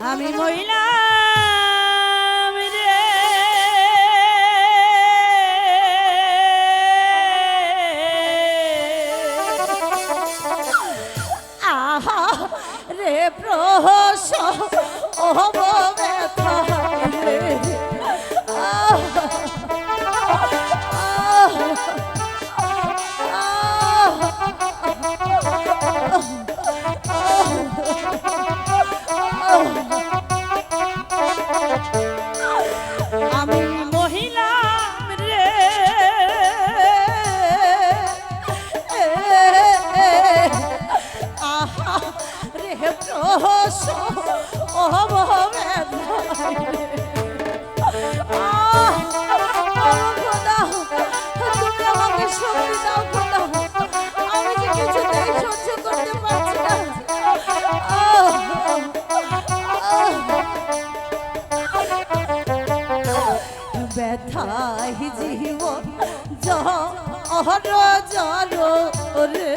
আমি মহিলা রে। আহা রে প্রহস ও আমি জহর জর রে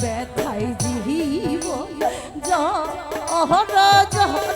ব্যথাই জীবন জহর জর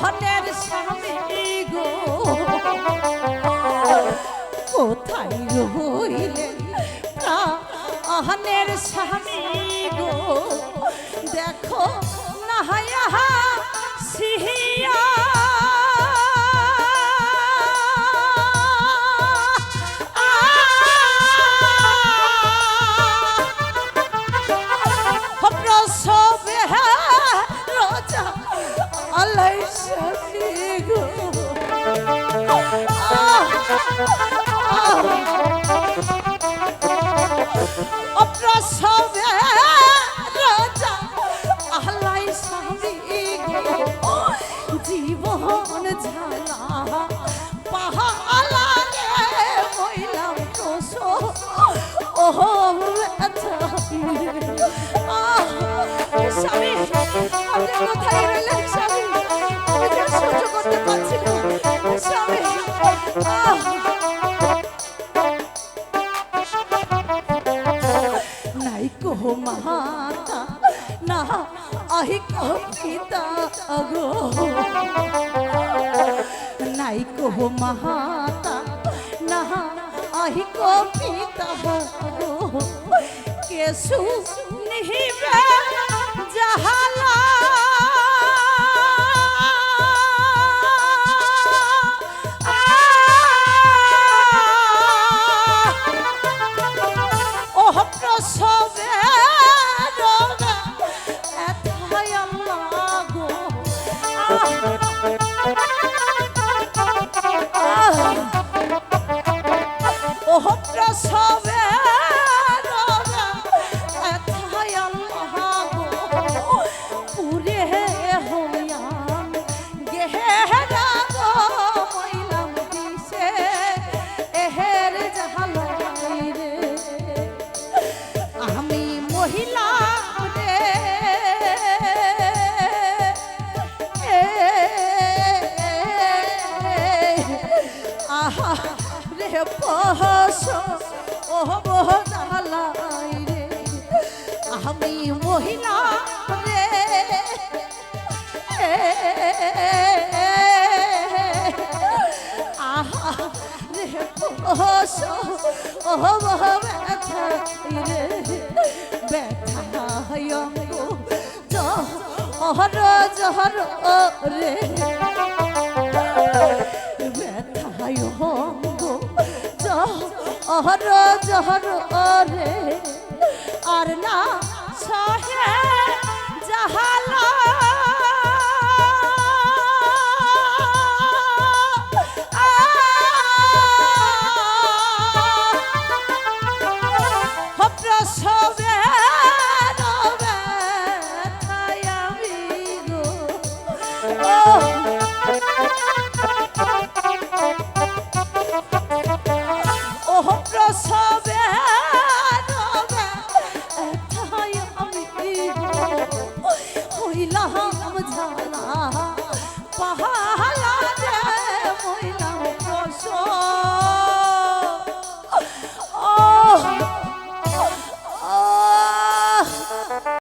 আহনের স্বামী গো। কোথায় রইলেন আহনের স্বামী গো। দেখো না হায়া সিহিয়া অপ্রসবে রাজা, আলাই গো, জীবন ঝালা পাহালা রে মইলাম প্রস ও স্বামী, আপনি কোথায় রইলেন স্বামী? আমি সহ্য করতে পারছি না। স্বামী পিতা গো নাই কো মাতা না আহি কো পিতা গো কেসু নিহিবে জাহালা। ওহ প্রসবে আহা রে পহস ও বহলাই রে আমি মহিলা রে আহা রে পহস ও ব্যথা রে ব্যথায় অঙ্গ জহর জহর রে ব্যথায় অঙ্গ জহর জহর রে আর না সহে